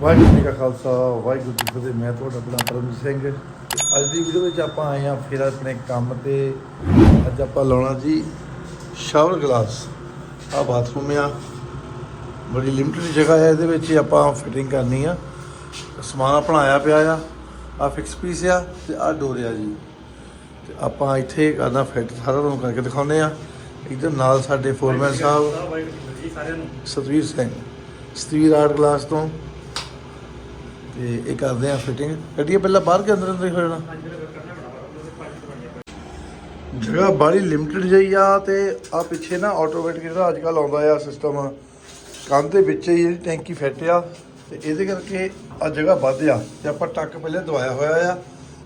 ਵਾਹਿਗੁਰੂ ਜੀ ਕਾ ਖਾਲਸਾ ਵਾਹਿਗੁਰੂ ਜੀ ਕੀ ਫਤਿਹ। ਮੈਂ ਤੁਹਾਡਾ ਆਪਣਾ ਪਰਮਜੀਤ ਸਿੰਘ। ਅੱਜ ਦੀ ਵੀਡੀਓ ਵਿੱਚ ਆਪਾਂ ਆਏ ਹਾਂ ਫਿਰ ਆਪਣੇ ਕੰਮ ਤੇ। ਅੱਜ ਆਪਾਂ ਲਾਉਣਾ ਜੀ ਸ਼ਾਵਰ ਗਲਾਸ। ਆ ਬਾਥਰੂਮ ਆ। ਬੜੀ ਲਿਮਟਿਡ ਜਗ੍ਹਾ ਹੈ ਇਹਦੇ ਵਿੱਚ ਆਪਾਂ ਫਿਟਿੰਗ ਕਰਨੀ ਆ। ਸਮਾਨ ਆਪਣਾ ਆਇਆ ਪਿਆ ਆ। ਆ ਫਿਕਸ ਪੀਸ ਆ ਤੇ ਆ ਡੋਰ ਆ ਜੀ। ਤੇ ਆਪਾਂ ਇੱਥੇ ਕਰਨਾ ਫਿੱਟ ਸਾਰਾ ਤੁਹਾਨੂੰ ਕਰਕੇ ਦਿਖਾਉਂਦੇ ਆ ਇੱਧਰ ਨਾਲ ਸਾਡੇ ਫੋਰਮੈਨ ਸਾਹਿਬ। ਸਤਵੀਰ ਸਿੰਘ। ਸਤਵੀਰ ਆਰਟ ਕਲਾਸ ਤੋਂ। ਤੇ ਇਹ ਕਰਦੇ ਆ ਫਿਟਿੰਗ ਕੱਢੀਏ, ਪਹਿਲਾਂ ਬਾਹਰ ਕੇ ਅੰਦਰ ਅੰਦਰ ਹੀ ਹੋ ਜਾਣਾ। ਜਗ੍ਹਾ ਬਾਹਲੀ ਲਿਮਟਿਡ ਜਈ ਆ ਤੇ ਆ ਪਿੱਛੇ ਨਾ ਆਟੋਮੈਟਿਕ ਜਿਹੜਾ ਅੱਜ ਕੱਲ ਆਉਂਦਾ ਆ ਸਿਸਟਮ ਕੰਧ ਦੇ ਵਿੱਚ ਹੀ ਜਿਹੜੀ ਟੈਂਕੀ ਫਿੱਟ ਆ, ਤੇ ਇਹਦੇ ਕਰਕੇ ਆ ਜਗ੍ਹਾ ਵੱਧ ਆ। ਤੇ ਆਪਾਂ ਟੱਕ ਪਹਿਲੇ ਦਵਾਇਆ ਹੋਇਆ ਆ,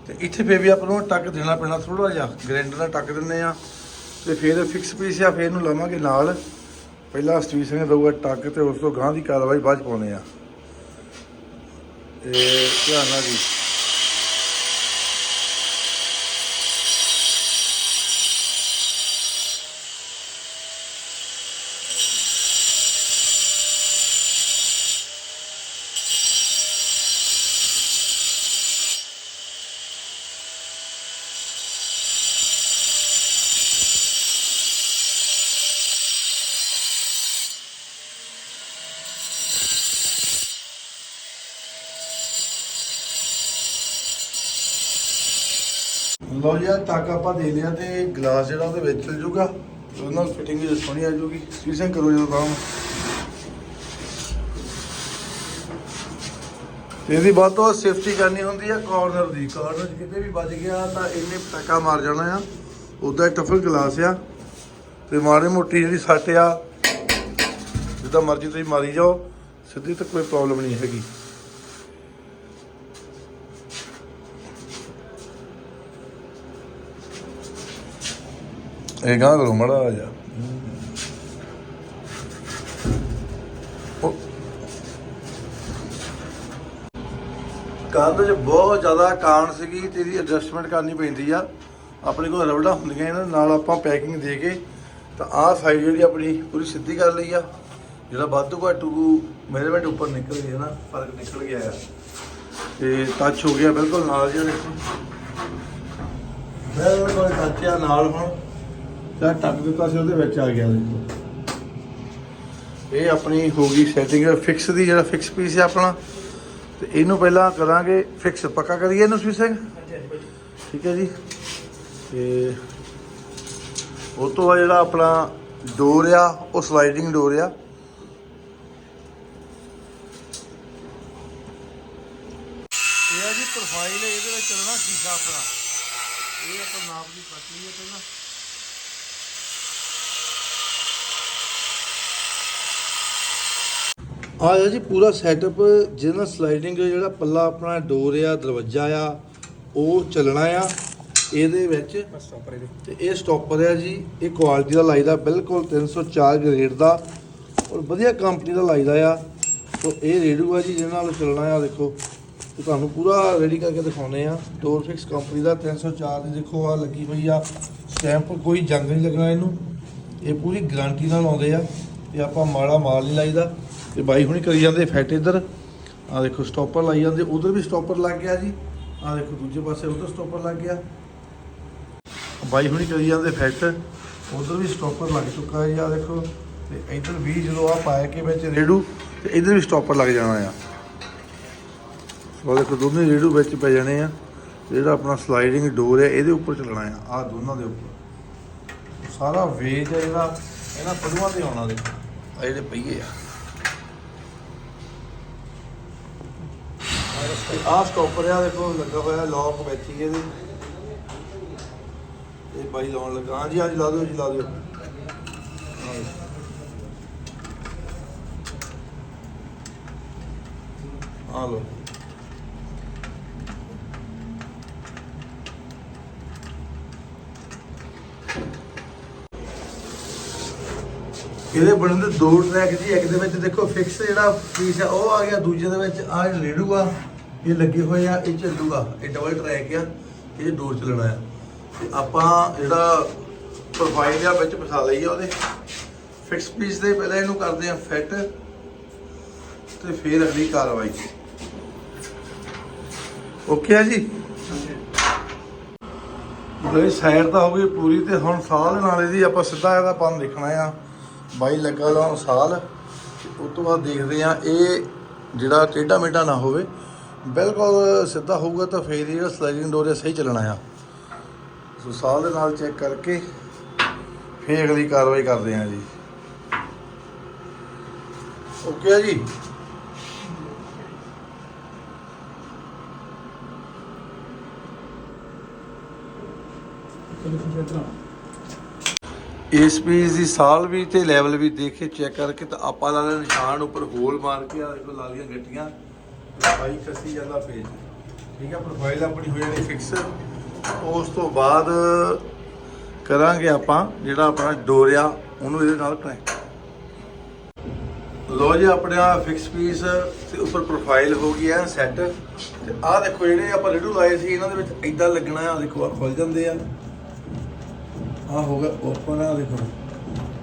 ਤੇ ਇੱਥੇ ਫੇਰ ਵੀ ਆਪਾਂ ਨੂੰ ਟੱਕ ਦੇਣਾ ਪੈਣਾ ਥੋੜਾ ਜਿਹਾ ਗ੍ਰੈਂਡਰ ਦਾ ਟੱਕ ਦਿੰਨੇ ਆ। ਤੇ ਫਿਰ ਫਿਕਸ ਪੀਸ ਆ, ਫਿਰ ਇਹਨੂੰ ਲਵਾਂਗੇ ਨਾਲ। ਪਹਿਲਾਂ ਸਟੀਵ ਸਿੰਘ ਦਊਗਾ ਟੱਕ ਤੇ ਉਸ ਤੋਂ ਗਾਂ ਦੀ ਕਾਰਵਾਈ ਬਾਅਦ ਚ ਪਾਉਣੇ ਆ। ਤੇ ਧਿਆਨ ਨਾਲ ਜੀ ਲਓ ਜੀ, ਆਹ ਟੱਕ ਆਪਾਂ ਦੇ ਲਿਆ ਤੇ ਗਲਾਸ ਜਿਹੜਾ ਉਹਦੇ ਵਿੱਚ ਚਲ ਜੂਗਾ ਤੇ ਉਹਦੇ ਨਾਲ ਫਿਟਿੰਗ ਵੀ ਸੋਹਣੀ ਆ ਜੂਗੀ ਸਟੀਸ਼ਨ ਕਰੋ ਜਦੋਂ ਕੰਮ। ਇਹਦੀ ਵੱਧ ਤੋਂ ਸੇਫਟੀ ਕਰਨੀ ਹੁੰਦੀ ਆ ਕਾਰਨਰ ਦੀ। ਕਾਰਨਰ ਕਿਤੇ ਵੀ ਵੱਜ ਗਿਆ ਤਾਂ ਇਹਨੇ ਪਟਾਕਾ ਮਾਰ ਜਾਣਾ ਆ। ਉਹਦਾ ਟਫਲ ਗਲਾਸ ਆ। ਤੇ ਮਾੜੀ ਮੋਟੀ ਜਿਹੜੀ ਸੱਟ ਆ, ਜਿੱਦਾਂ ਮਰਜ਼ੀ ਤੁਸੀਂ ਮਾਰੀ ਜਾਓ, ਸਿੱਧੀ ਤਾਂ ਕੋਈ ਪ੍ਰੋਬਲਮ ਨਹੀਂ ਹੈਗੀ। ਇਹ ਗਾਂ ਕਰੋ ਮੜਾ ਆ ਜਾ। ਕੰਧ 'ਚ ਬਹੁਤ ਜ਼ਿਆਦਾ ਕਾਣ ਸੀਗੀ ਤੇ ਇਹਦੀ ਐਡਜਸਟਮੈਂਟ ਕਰਨੀ ਪੈਂਦੀ ਆ। ਆਪਣੇ ਕੋਲ ਰਬੜਾਂ ਹੁੰਦੀਆਂ ਇਹਨਾਂ ਨਾਲ ਆਪਾਂ ਪੈਕਿੰਗ ਦੇ ਕੇ ਤਾਂ ਆਹ ਸਾਈਡ ਜਿਹੜੀ ਆਪਣੀ ਪੂਰੀ ਸਿੱਧੀ ਕਰ ਲਈ ਆ। ਜਿਹੜਾ ਵਾਧੂ ਘਾਟੂ ਮੇਜਰਮੈਂਟ ਉੱਪਰ ਨਿਕਲ ਗਿਆ ਨਾ, ਫ਼ਰਕ ਨਿਕਲ ਗਿਆ ਆ। ਤੇ ਟੱਚ ਹੋ ਗਿਆ ਬਿਲਕੁਲ ਨਾਲ ਜਿਹੜਾ ਦੇਖੋ। ਬਿਲਕੁਲ ਟੱਚ ਆ ਨਾਲ ਹੁਣ। ਤਾਂ ਟੱਕ ਦਿੱਤਾ ਸੀ ਉਹਦੇ ਵਿੱਚ ਆ ਗਿਆ ਦੇਖੋ ਇਹ ਆਪਣੀ ਹੋ ਗਈ ਸੈਟਿੰਗ ਫਿਕਸ ਦੀ ਜਿਹੜਾ ਫਿਕਸ ਪੀਸ ਹੈ ਆਪਣਾ। ਤੇ ਇਹਨੂੰ ਪਹਿਲਾਂ ਕਰਾਂਗੇ ਫਿਕਸ ਪੱਕਾ ਕਰੀਏ ਇਹਨੂੰ ਸਵੀ ਸਿੰਘ? ਠੀਕ ਹੈ ਜੀ। ਤੇ ਉਹ ਤੋਂ ਬਾਅਦ ਜਿਹੜਾ ਆਪਣਾ ਡੋਰ ਆ ਉਹ ਸਲਾਈਡਿੰਗ ਡੋਰ ਆ। ਇਹ ਆ ਜੀ ਪ੍ਰੋਫਾਈਲ ਇਹਦੇ ਵਿੱਚ ਚੱਲਣਾ ਸ਼ੀਸ਼ਾ ਆਪਣਾ। ਇਹ ਆਪਾਂ ਨਾਪ ਦੀ ਪੱਟ ਹੈ ਪਹਿਲਾਂ। ਆ ਜੀ ਪੂਰਾ ਸੈਟਅਪ ਜਿਹਨਾਂ ਸਲਾਈਡਿੰਗ ਜਿਹੜਾ ਪੱਲਾ ਆਪਣਾ ਡੋਰ ਆ, ਦਰਵਾਜ਼ਾ ਆ, ਉਹ ਚੱਲਣਾ ਆ। ਇਹਦੇ ਵਿੱਚ ਬਸ ਸਟਾਪਰ ਇਹਦੇ ਤੇ ਇਹ ਸਟਾਪਰ ਆ ਜੀ, ਇਹ ਕੁਆਲਿਟੀ ਦਾ ਲਾਈਦਾ, ਬਿਲਕੁਲ 304 ਗ੍ਰੇਡ ਦਾ ਔਰ ਵਧੀਆ ਕੰਪਨੀ ਦਾ ਲਾਈਦਾ ਆ। ਸੋ ਇਹ ਰੇਡੂ ਆ ਜੀ, ਜਿਹਦੇ ਨਾਲ ਚੱਲਣਾ ਆ, ਦੇਖੋ। ਤੇ ਤੁਹਾਨੂੰ ਪੂਰਾ ਰੈਡੀ ਕਰਕੇ ਦਿਖਾਉਨੇ ਆ। ਡੋਰ ਫਿਕਸ ਕੰਪਨੀ ਦਾ 304 ਦੀ ਦੇਖੋ, ਆ ਲੱਗੀ ਪਈ ਆ। ਸਟੈਂਪ ਕੋਈ ਜੰਗ ਨਹੀਂ ਲੱਗਣਾ ਇਹਨੂੰ। ਇਹ ਪੂਰੀ ਗਾਰੰਟੀ ਨਾਲ ਆਉਂਦੇ ਆ। ਤੇ ਆਪਾਂ ਮਾੜਾ ਮਾਲ ਨਹੀਂ ਲਾਈਦਾ। ਤੇ ਬਾਈ ਹੁਣੀ ਕਰੀ ਜਾਂਦੇ ਫੈਟ ਇੱਧਰ। ਆ ਦੇਖੋ ਸਟਾਪਰ ਲਾਈ ਜਾਂਦੇ, ਉਧਰ ਵੀ ਸਟਾਪਰ ਲੱਗ ਗਿਆ ਜੀ। ਆ ਦੇਖੋ, ਦੂਜੇ ਪਾਸੇ ਉਧਰ ਸਟਾਪਰ ਲੱਗ ਗਿਆ। ਬਾਈ ਹੁਣੀ ਕਰੀ ਜਾਂਦੇ ਫਿੱਟ, ਉਧਰ ਵੀ ਸਟਾਪਰ ਲੱਗ ਚੁੱਕਾ ਹੈ ਆ ਦੇਖੋ। ਤੇ ਇਧਰ ਵੀ ਜਦੋਂ ਆ ਪਾਇਆ ਕੇ ਵਿੱਚ ਰੇਡੂ ਤੇ ਇਧਰ ਵੀ ਸਟਾਪਰ ਲੱਗ ਜਾਣਾ ਆ। ਉਹ ਦੇਖੋ, ਦੋਨੇ ਰੇਡੂ ਵਿੱਚ ਪੈ ਜਾਣੇ ਆ। ਜਿਹੜਾ ਆਪਣਾ ਸਲਾਈਡਿੰਗ ਡੋਰ ਹੈ ਇਹਦੇ ਉੱਪਰ ਚੱਲਣਾ ਆ ਆ ਦੋਨਾਂ ਦੇ ਉੱਪਰ। ਸਾਰਾ ਵੇਜ ਹੈ ਜਿਹੜਾ ਇਹਨਾਂ ਪਦੂਆਂ ਤੇ ਆਉਣਾ ਦੇਖੋ। ਆ ਜਿਹੜੇ ਪਈਏ ਆ। ਆ ਸਟਾਪਰ ਆ ਦੇਖੋ, ਲੱਗਾ ਹੋਇਆ ਲੌਕ ਵਿੱਚ ਇਹਦੇ। ਇਹ ਬਾਈ ਲਾਉਣ ਲੱਗਾ। ਹਾਂਜੀ ਹਾਂਜੀ, ਲਾ ਦਿਓ ਜੀ, ਲਾ ਦਿਓ। ਆ ਲੋ ਇਹਦੇ ਬਣਨ ਦੇ ਦੋ ਟਰੈਕ ਜੀ, ਇੱਕ ਦੇ ਵਿੱਚ ਦੇਖੋ ਫਿਕਸ ਜਿਹੜਾ ਪੀਸ ਆ, ਉਹ ਆ ਗਿਆ, ਦੂਜੇ ਦੇ ਵਿੱਚ ਆ ਰੇੜੂ ਆ। ਇਹ ਲੱਗੇ ਹੋਏ ਆ, ਇਹ ਚੱਲੂਗਾ, ਇਹ ਡਬਲ ਟਰੈਕ ਆ, ਇਹ ਡੋਰ ਚੱਲਣਾ ਆ। ਤੇ ਆਪਾਂ ਜਿਹੜਾ ਪ੍ਰੋਫਾਈਲ ਆ ਵਿੱਚ ਫਸਾ ਲਈ ਆ ਉਹਦੇ। ਫਿਕਸ ਪੀਸ ਦੇ ਪਹਿਲਾਂ ਇਹਨੂੰ ਕਰਦੇ ਆ ਫਿੱਟ ਤੇ ਫਿਰ ਅਗਲੀ ਕਾਰਵਾਈ। ਓਕੇ ਆ ਜੀ? ਬਈ ਸਾਈਡ ਤਾਂ ਹੋ ਗਈ ਪੂਰੀ ਤੇ ਹੁਣ ਸਾਲ ਦੇ ਨਾਲ ਇਹਦੀ ਆਪਾਂ ਸਿੱਧਾ ਇਹਦਾ ਪੰਨ ਦੇਖਣਾ ਆ। ਬਾਈ ਲੱਗਾ ਲਾਉਣ ਸਾਲ। ਤੇ ਉਸ ਤੋਂ ਬਾਅਦ ਦੇਖਦੇ ਆ ਇਹ ਜਿਹੜਾ ਟੇਢਾ ਮੇਢਾ ਨਾ ਹੋਵੇ ਬਿਲਕੁਲ ਸਿੱਧਾ ਹੋਊਗਾ ਤਾਂ ਫੇਰ ਹੀ ਸਲਾਈਡਿੰਗ ਡੋਰ ਸਹੀ ਚੱਲਣਾ ਆ। ਸੋ ਸਾਲ ਦੇ ਨਾਲ ਚੈੱਕ ਕਰਕੇ ਫੇਰ ਅਗਲੀ ਕਾਰਵਾਈ ਕਰਦੇ ਆ ਜੀ। ਓਕੇ ਆ ਜੀ? ਇਸ ਪੀਸ ਦੀ ਸਾਲ ਵੀ ਤੇ ਲੈਵਲ ਵੀ ਦੇਖ ਕੇ ਚੈੱਕ ਕਰਕੇ ਤਾਂ ਆਪਾਂ ਲਾ ਲਿਆ ਨਿਸ਼ਾਨ ਉੱਪਰ ਹੋਲ ਮਾਰ ਕੇ ਆ, ਦੇਖੋ ਲਾਲੀਆਂ ਗੱਟੀਆਂ। ਬਾਈ ਕੱਸੀ ਜਾਂਦਾ ਪੇਜ ਠੀਕ ਹੈ ਪ੍ਰੋਫਾਈਲ ਆਪਣੀ ਹੋ ਜਾਣੀ ਫਿਕਸ ਉਸ ਤੋਂ ਬਾਅਦ ਕਰਾਂਗੇ ਆਪਾਂ ਜਿਹੜਾ ਆਪਣਾ ਡੋਰਿਆ, ਉਹਨੂੰ ਇਹਦੇ ਨਾਲ ਕਨੈਕਟ ਲੋ ਜੀ, ਆਪਣਾ ਫਿਕਸ ਪੀਸ ਤੇ ਉੱਪਰ ਪ੍ਰੋਫਾਈਲ ਹੋ ਗਈ ਹੈ ਸੈੱਟ ਤੇ ਆਹ ਦੇਖੋ, ਜਿਹੜੇ ਆਪਾਂ ਲਿਡੂ ਲਾਏ ਸੀ, ਇਹਨਾਂ ਦੇ ਵਿੱਚ ਇਦਾਂ ਲੱਗਣਾ ਆ, ਦੇਖੋ ਆ ਖੁੱਲ ਜਾਂਦੇ ਆ। ਆ ਹੋਗਾ ਓਪਨ ਆ ਦੇਖੋ।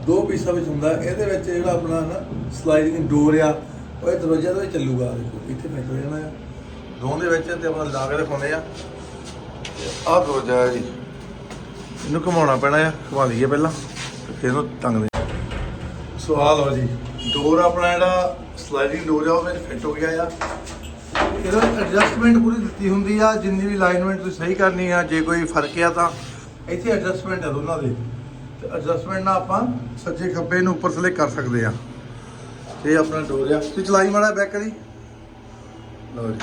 ਦੋ ਪੀਸਾਂ ਵਿੱਚ ਹੁੰਦਾ, ਇਹਦੇ ਵਿੱਚ ਜਿਹੜਾ ਆਪਣਾ ਨਾ ਸਲਾਈਡਿੰਗ ਡੋਰ ਆ ਉਹ ਇਹ ਦਰਵਾਜ਼ਾ ਦੇ ਵਿੱਚ ਚੱਲੂਗਾ, ਦੇਖੋ, ਇੱਥੇ ਫਿੱਟ ਹੋ ਜਾਣਾ ਆ। ਦੋਵਾਂ ਦੇ ਵਿੱਚ ਤੇ ਆਪਣਾ ਲਾ ਕੇ ਦਿਖਾਉਂਦੇ ਆ। ਆਹ ਦਰਵਾਜ਼ਾ ਹੈ ਜੀ। ਇਹਨੂੰ ਘੁਮਾਉਣਾ ਪੈਣਾ ਆ, ਘੁਮਾ ਲਈਏ ਪਹਿਲਾਂ, ਤੇ ਫਿਰ ਇਹਨੂੰ ਟੰਗਦੇ ਆ। ਸੋ ਆਹ ਲਓ ਜੀ, ਡੋਰ ਆਪਣਾ ਜਿਹੜਾ ਸਲਾਈਡਿੰਗ ਡੋਰ ਆ ਉਹ ਵਿੱਚ ਫਿੱਟ ਹੋ ਗਿਆ ਆ। ਇਹਦਾ ਐਡਜਸਟਮੈਂਟ ਪੂਰੀ ਦਿੱਤੀ ਹੁੰਦੀ ਆ, ਜਿੰਨੀ ਵੀ ਲਾਈਨਮੈਂਟ ਤੁਸੀਂ ਸਹੀ ਕਰਨੀ ਆ, ਜੇ ਕੋਈ ਫ਼ਰਕ ਆ ਤਾਂ। ਇੱਥੇ ਐਡਜਸਟਮੈਂਟ ਆ ਦੋਨਾਂ ਦੇ। ਤੇ ਐਡਜਸਟਮੈਂਟ ਨਾਲ ਆਪਾਂ ਸੱਜੇ ਖੱਬੇ ਨੂੰ ਉੱਪਰ ਥੱਲੇ ਕਰ ਸਕਦੇ ਆ। ਇਹ ਆਪਣਾ ਡੋਰ ਆ। ਤੁਸੀਂ ਚਲਾਈ ਮਾੜਾ ਬੈਕ ਕਰੀ ਲਓ ਜੀ।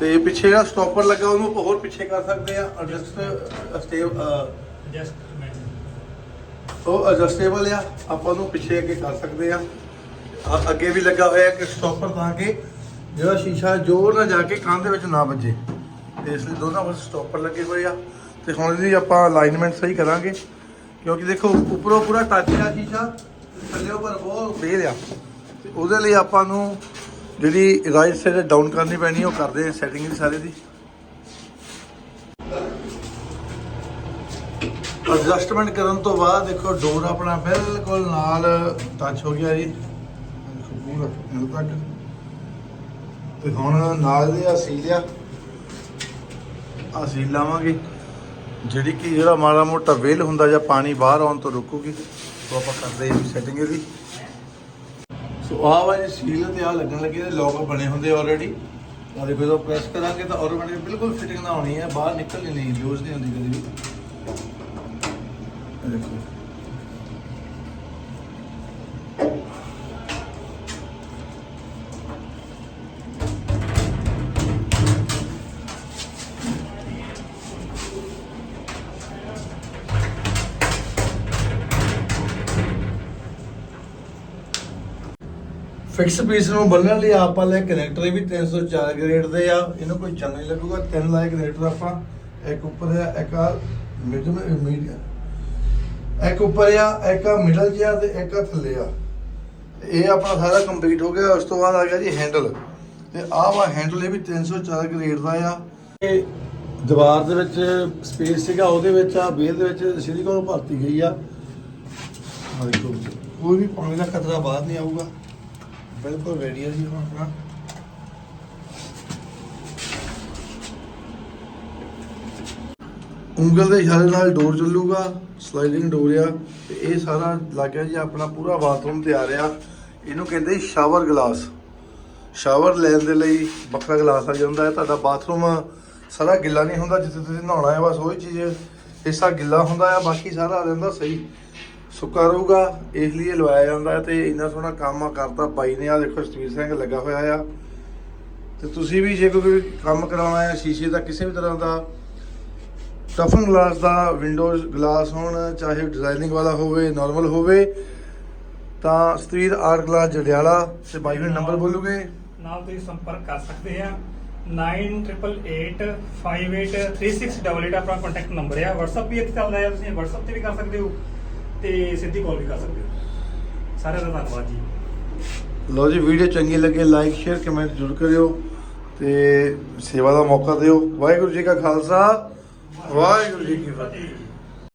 ਤੇ ਪਿੱਛੇ ਜਿਹੜਾ ਸਟਾਪਰ ਲੱਗਾ, ਉਹਨੂੰ ਆਪਾਂ ਹੋਰ ਪਿੱਛੇ ਕਰ ਸਕਦੇ ਆ ਐਡਜਸਟ ਸਟੇਵ ਜਸਟ ਉਹ ਅਡਜਸਟੇਬਲ ਆ। ਆਪਾਂ ਉਹਨੂੰ ਪਿੱਛੇ ਅੱਗੇ ਕਰ ਸਕਦੇ ਆ ਆ, ਅੱਗੇ ਵੀ ਲੱਗਾ ਹੋਇਆ ਕਿ ਸਟਾਪਰ ਤਾਂ ਕਿ, ਜਿਹੜਾ ਸ਼ੀਸ਼ਾ ਜ਼ੋਰ ਨਾਲ ਜਾ ਕੇ ਕੰਨ ਦੇ ਵਿੱਚ ਨਾ ਵੱਜੇ। ਤੇ ਇਸ ਲਈ ਦੋਨਾਂ ਪਾਸੇ ਸਟਾਪਰ ਲੱਗੇ ਹੋਏ ਆ। ਤੇ ਹੁਣ ਇਹਦੀ ਆਪਾਂ ਅਲਾਈਨਮੈਂਟ ਸਹੀ ਕਰਾਂਗੇ। ਕਿਉਂਕਿ ਦੇਖੋ, ਉੱਪਰੋਂ ਪੂਰਾ ਟੱਚ ਆ ਸ਼ੀਸ਼ਾ, ਥੱਲੇ ਉੱਪਰ ਬਹੁਤ ਬੇਲ ਆ। ਤੇ ਉਹਦੇ ਲਈ ਆਪਾਂ ਨੂੰ ਜਿਹੜੀ ਰਾਈਟ ਸਾਈਡ ਡਾਊਨ ਕਰਨੀ ਪੈਣੀ, ਉਹ ਕਰਦੇ ਆ ਸੈਟਿੰਗ ਦੀ ਸਾਰੇ ਦੀ। ਐਡਜਸਟਮੈਂਟ ਕਰਨ ਤੋਂ ਬਾਅਦ ਦੇਖੋ ਡੋਰ ਆਪਣਾ ਬਿਲਕੁਲ ਨਾਲ ਟੱਚ ਹੋ ਗਿਆ ਜੀ। ਦੇਖੋ ਪੂਰਾ ਨਾਲ ਤੱਕ। ਤੇ ਹੁਣ ਨਾਲ ਦੇ ਆ ਸੀਲ ਆ। ਆ ਸੀਲ ਲਾਵਾਂਗੇ। ਜਿਹੜੀ ਕਿ ਜਿਹੜਾ ਮਾੜਾ ਮੋਟਾ ਵੇਲ ਹੁੰਦਾ ਜਾਂ ਪਾਣੀ ਬਾਹਰ ਆਉਣ ਤੋਂ ਰੁਕੂਗੀ, ਉਹ ਆਪਾਂ ਕਰਦੇ ਹਾਂ ਸੈਟਿੰਗ ਇਹਦੀ। ਸੋ ਆਹ ਵਾਲੀ ਸੀਲ ਤੇ ਆ ਲੱਗਣ ਲੱਗੇ ਤੇ ਲੋਕ ਬਣੇ ਹੁੰਦੇ ਆਲਰੇਡੀ ਆ ਦੇਖੋ, ਜਦੋਂ ਪ੍ਰੈਸ ਕਰਾਂਗੇ ਤਾਂ ਆਟੋਮੈਟਿਕ ਬਿਲਕੁਲ ਫਿਟਿੰਗ ਨਾ ਹੋਣੀ ਹੈ ਬਾਹਰ ਨਿਕਲਣੀ ਨਹੀਂ ਯੂਜ਼ ਨਹੀਂ ਹੁੰਦੀ ਕਦੇ ਵੀ। ਦੇਖੋ। ਫਿਕਸ ਪੀਸ ਨੂੰ ਬੰਨਣ ਲਈ ਆਪਾਂ ਲੈ ਕਨੈਕਟਰ ਵੀ 304 ਗ੍ਰੇਡ ਦੇ ਆ। ਇਹਨੂੰ ਕੋਈ ਚੰਗਾ ਨਹੀਂ ਲੱਗੂਗਾ। ਤਿੰਨ ਲਾਇਕ ਕਨੈਕਟਰ ਆਪਾਂ ਇੱਕ ਉੱਪਰ ਆ, ਇੱਕ ਆ ਮਿਡਲ ਮੀਡੀਅਮ ਇੱਕ ਉੱਪਰ ਆ, ਇੱਕ ਆ ਮਿਡਲ ਜਿਹਾ ਤੇ ਇੱਕ ਆ ਥੱਲੇ ਆ। ਇਹ ਆਪਣਾ ਸਾਰਾ ਕੰਪਲੀਟ ਹੋ ਗਿਆ। ਉਸ ਤੋਂ ਬਾਅਦ ਆ ਗਿਆ ਜੀ ਹੈਂਡਲ ਤੇ ਆਹ ਵਾ ਹੈਂਡਲ ਇਹ ਵੀ 304 ਗ੍ਰੇਡ ਦਾ ਆ। ਇਹ ਦੀਵਾਰ ਦੇ ਵਿੱਚ ਸਪੇਸ ਸੀਗਾ, ਉਹਦੇ ਵਿੱਚ ਆ, ਬੇਲ ਦੇ ਵਿੱਚ ਸਿਲੀਕੋਨ ਭਰਤੀ ਗਈ ਆ। ਦੇਖੋ। ਕੋਈ ਵੀ ਪਾਣੀ ਦਾ ਖਤਰਾ ਬਾਹਰ ਨਹੀਂ ਆਊਗਾ। ਬਿਲਕੁਲ ਰੈਡੀ ਜੀ ਹੁਣ ਆਪਣਾ। ਉਂਗਲ ਦੇ ਇਸ਼ਾਰੇ ਨਾਲ ਡੋਰ ਚੱਲੂਗਾ ਸਲਾਈਡਿੰਗ ਡੋਰ ਆ, ਤੇ ਇਹ ਸਾਰਾ ਲੱਗ ਗਿਆ ਜੀ, ਆਪਣਾ ਪੂਰਾ ਬਾਥਰੂਮ ਤਿਆਰ ਆ। ਇਹਨੂੰ ਕਹਿੰਦੇ ਸ਼ਾਵਰ ਗਲਾਸ ਸ਼ਾਵਰ ਲੈਣ ਦੇ ਲਈ ਵੱਖਰਾ ਗਲਾਸ ਆ ਜਾਂਦਾ ਹੈ। ਤੁਹਾਡਾ ਬਾਥਰੂਮ ਸਾਰਾ ਗਿੱਲਾ ਨਹੀਂ ਹੁੰਦਾ ਜਿੱਥੇ ਤੁਸੀਂ ਨਹਾਉਣਾ ਹੈ, ਬਸ ਉਹੀ ਚੀਜ਼ ਹਿੱਸਾ ਗਿੱਲਾ ਹੁੰਦਾ ਆ ਬਾਕੀ ਸਾਰਾ ਆ ਜਾਂਦਾ ਸਹੀ। ਸੁੱਕਾ ਰਹੂਗਾ ਇਸ ਲਈ ਲਵਾਇਆ ਜਾਂਦਾ ਤੇ ਇੰਨਾ ਸੋਹਣਾ ਕੰਮ ਆ ਕਰਤਾ ਬਾਈ ਨੇ। ਆ ਦੇਖੋ ਸਟੀਲ ਸਿੰਘ ਲੱਗਾ ਹੋਇਆ ਆ। ਤੇ ਤੁਸੀਂ ਵੀ ਜੇ ਕੋਈ ਕੰਮ ਕਰਾਉਣਾ ਹੈ ਸ਼ੀਸ਼ੇ ਦਾ ਕਿਸੇ ਵੀ ਤਰ੍ਹਾਂ ਦਾ ਟਫਨ ਗਲਾਸ ਦਾ ਵਿੰਡੋਜ਼ ਗਲਾਸ ਹੋਣ ਚਾਹੇ ਡਿਜ਼ਾਈਨਿੰਗ ਵਾਲਾ ਹੋਵੇ ਨਾਰਮਲ ਹੋਵੇ ਤਾਂ ਸਤਵੀਰ ਆਰਟ ਗਲਾਸ ਜੜਿਆਲਾ ਤੇ ਬਾਈ ਨੇ ਨੰਬਰ ਬੋਲੂਗੇ? ਨਾਲ ਤੁਸੀਂ ਸੰਪਰਕ ਕਰ ਸਕਦੇ ਆ। 9888583688 ਆਪਣਾ ਕੰਟੈਕਟ ਨੰਬਰ ਆ। WhatsApp ਵੀ ਇੱਥੇ ਚੱਲਦਾ ਹੈ ਤੁਸੀਂ WhatsApp ਤੇ ਵੀ ਕਰ ਸਕਦੇ ਹੋ। ਤੇ ਸਿੱਧੀ ਕਾਲ ਵੀ ਕਰ ਸਕਦੇ ਹੋ। ਸਾਰਿਆਂ ਦਾ ਧੰਨਵਾਦ ਜੀ। ਲਓ ਜੀ ਵੀਡੀਓ ਚੰਗੀ ਲੱਗੇ ਲਾਈਕ ਸ਼ੇਅਰ ਕਮੈਂਟ ਜ਼ਰੂਰ ਕਰਿਓ ਤੇ ਸੇਵਾ ਦਾ ਮੌਕਾ ਦਿਓ। ਵਾਹਿਗੁਰੂ ਜੀ ਕਾ ਖਾਲਸਾ, ਵਾਹਿਗੁਰੂ ਜੀ ਕੀ ਫਤਿਹ।